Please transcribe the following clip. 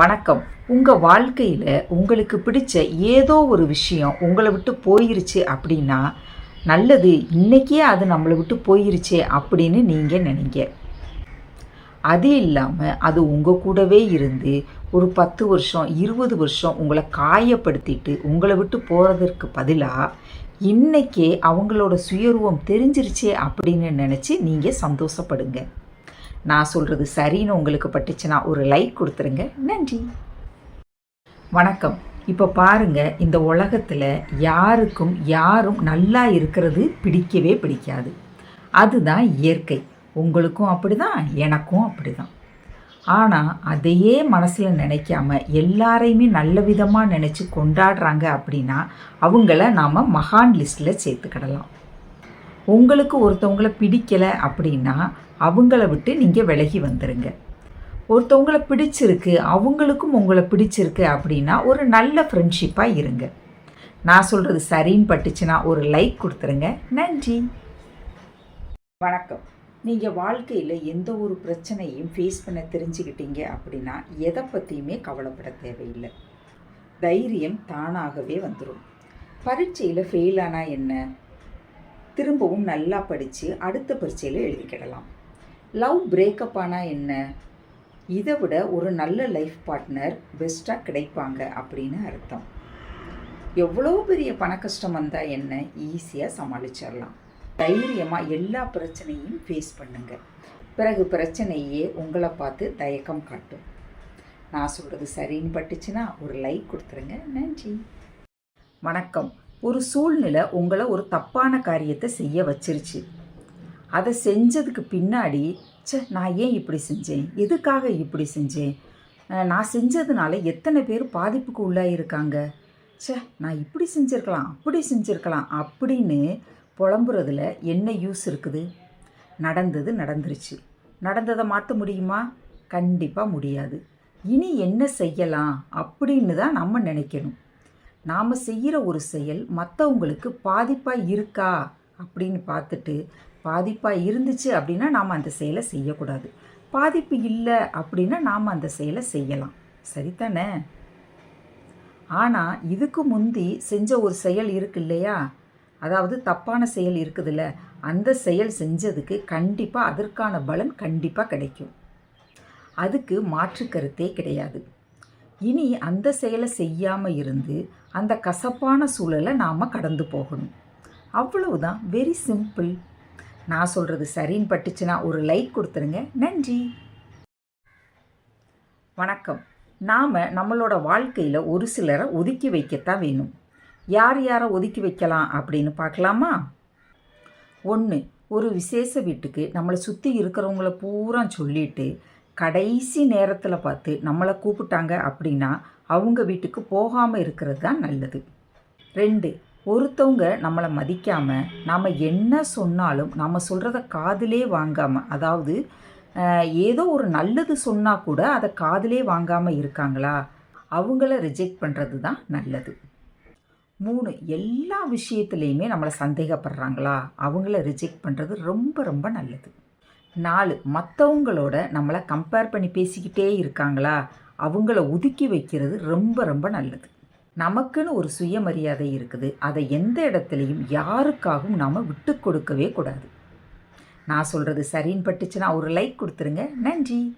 வணக்கம். உங்கள் வாழ்க்கையில் உங்களுக்கு பிடிச்ச ஏதோ ஒரு விஷயம் உங்களை விட்டு போயிருச்சு அப்படின்னா நல்லது இன்றைக்கே அது நம்மளை விட்டு போயிருச்சே அப்படின்னு நீங்கள் நினைங்க. அது இல்லாமல் அது உங்கள் கூடவே இருந்து ஒரு பத்து வருஷம் இருபது வருஷம் உங்களை காயப்படுத்திட்டு உங்களை விட்டு போகிறதற்கு பதிலாக இன்றைக்கே அவங்களோட சுயரூபம் தெரிஞ்சிருச்சே அப்படின்னு நினச்சி நீங்கள் சந்தோஷப்படுங்க. நான் சொல்கிறது சரின்னு உங்களுக்கு பட்டுச்சுன்னா ஒரு லைக் கொடுத்துருங்க. நன்றி. வணக்கம். இப்போ பாருங்க இந்த உலகத்தில் யாருக்கும் யாரும் நல்லா இருக்கிறது பிடிக்கவே பிடிக்காது. அதுதான் இயற்கை. உங்களுக்கும் அப்படிதான் எனக்கும் அப்படிதான். ஆனால் அதையே மனசில் நினைக்காம எல்லாரையுமே நல்ல விதமாக நினச்சி கொண்டாடுறாங்க அப்படின்னா அவங்கள நாம் மகான் லிஸ்ட்டில் சேர்த்துக்கிடலாம். உங்களுக்கு ஒருத்தவங்கள பிடிக்கலை அப்படின்னா அவங்கள விட்டு நீங்கள் விலகி வந்துடுங்க ஒருத்தவங்கள பிடிச்சிருக்கு அவங்களுக்கும் உங்களை பிடிச்சிருக்கு அப்படின்னா ஒரு நல்ல ஃப்ரெண்ட்ஷிப்பாக இருங்க. நான் சொல்கிறது சரின்னு பட்டுச்சுன்னா ஒரு லைக் கொடுத்துருங்க. நன்றி. வணக்கம். நீங்கள் வாழ்க்கையில் எந்த ஒரு பிரச்சனையும் ஃபேஸ் பண்ண தெரிஞ்சுக்கிட்டீங்க அப்படின்னா எதை பற்றியுமே கவலைப்பட தேவையில்லை. தைரியம் தானாகவே வந்துடும் பரீட்சையில் ஃபெயில் ஆனால் என்ன? திரும்பவும் நல்லா படித்து அடுத்த பரீட்சையில் எழுதிக்கிடலாம் லவ் பிரேக்கப் ஆனால் என்ன? இதை விட ஒரு நல்ல லைஃப் பார்ட்னர் பெஸ்ட்டாக கிடைப்பாங்க அப்படின்னு அர்த்தம். எவ்வளோ பெரிய பண கஷ்டம் வந்தால் என்ன ஈஸியாக சமாளிச்சிடலாம் தைரியமாக எல்லா பிரச்சனையும் ஃபேஸ் பண்ணுங்கள் பிறகு பிரச்சனையே உங்களை பார்த்து தயக்கம் காட்டும். நான் சொல்கிறது சரின்னு பட்டுச்சுன்னா ஒரு லைக் கொடுத்துருங்க. நன்றி. வணக்கம். ஒரு சூழ்நிலை உங்களை ஒரு தப்பான காரியத்தை செய்ய வச்சிருச்சு. அதை செஞ்சதுக்கு பின்னாடி ச்சே நான் ஏன் இப்படி செஞ்சேன்? எதுக்காக இப்படி செஞ்சேன்? நான் செஞ்சதுனால எத்தனை பேர் பாதிப்புக்கு உள்ளாயிருக்காங்க ச்சே நான் இப்படி செஞ்சுருக்கலாம் அப்படி செஞ்சுருக்கலாம் அப்படின்னு புலம்புறதுல என்ன யூஸ் இருக்குது? நடந்தது நடந்துருச்சு. நடந்ததை மாற்ற முடியுமா? கண்டிப்பாக முடியாது. இனி என்ன செய்யலாம் அப்படின்னு தான் நம்ம நினைக்கணும். நாம் செய்கிற ஒரு செயல் மற்றவங்களுக்கு பாதிப்பாக இருக்கா அப்படின்னு பார்த்துட்டு பாதிப்பாக இருந்துச்சு அப்படின்னா நாம் அந்த செயலை செய்யக்கூடாது. பாதிப்பு இல்லை அப்படின்னா நாம் அந்த செயலை செய்யலாம். சரிதானே? ஆனால் இதுக்கு முந்தி செஞ்ச ஒரு செயல் இருக்கு இல்லையா? அதாவது தப்பான செயல் இருக்குதுல்ல அந்த செயல் செஞ்சதுக்கு கண்டிப்பாக அதற்கான பலன் கண்டிப்பாக கிடைக்கும். அதுக்கு மாற்று கருத்தே கிடையாது. இனி அந்த செயலை செய்யாமல் இருந்து அந்த கசப்பான சூழலை நாம் கடந்து போகணும். அவ்வளவுதான். வெரி சிம்பிள் நான் சொல்கிறது சரின்னு பட்டுச்சுன்னா ஒரு லைக் கொடுத்துருங்க. நன்றி. வணக்கம். நாம் நம்மளோட வாழ்க்கையில் ஒரு சிலரை ஒதுக்கி வைக்கத்தான் வேணும். யார் யாரை ஒதுக்கி வைக்கலாம் அப்படின்னு பார்க்கலாமா? ஒன்று ஒரு விசேஷ வீட்டுக்கு நம்மளை சுற்றி இருக்கிறவங்கள பூரா சொல்லிட்டு கடைசி நேரத்தில் பார்த்து நம்மளை கூப்பிட்டாங்க அப்படின்னா அவங்க வீட்டுக்கு போகாமல் இருக்கிறது தான் நல்லது. ரெண்டு ஒருத்தவங்க நம்மளை மதிக்காமல் நாம் என்ன சொன்னாலும் நம்ம சொல்கிறத காதிலே வாங்காமல் அதாவது ஏதோ ஒரு நல்லது சொன்னால் கூட அதை காதிலே வாங்காமல் இருக்காங்களா? அவங்கள ரிஜெக்ட் பண்ணுறது தான் நல்லது. மூணு எல்லா விஷயத்துலேயுமே நம்மளை சந்தேகப்படுறாங்களா? அவங்கள ரிஜெக்ட் பண்ணுறது ரொம்ப ரொம்ப நல்லது. நாலு மற்றவங்களோட நம்மளை கம்பேர் பண்ணி பேசிக்கிட்டே இருக்காங்களா? அவங்கள ஒதுக்கி வைக்கிறது ரொம்ப ரொம்ப நல்லது. நமக்குன்னு ஒரு சுயமரியாதை இருக்குது. அதை எந்த இடத்துலையும் யாருக்காகவும் நாம் விட்டு கொடுக்கவே கூடாது. நான் சொல்கிறது சரின்னு பட்டுச்சுன்னா ஒரு லைக் கொடுத்துருங்க. நன்றி.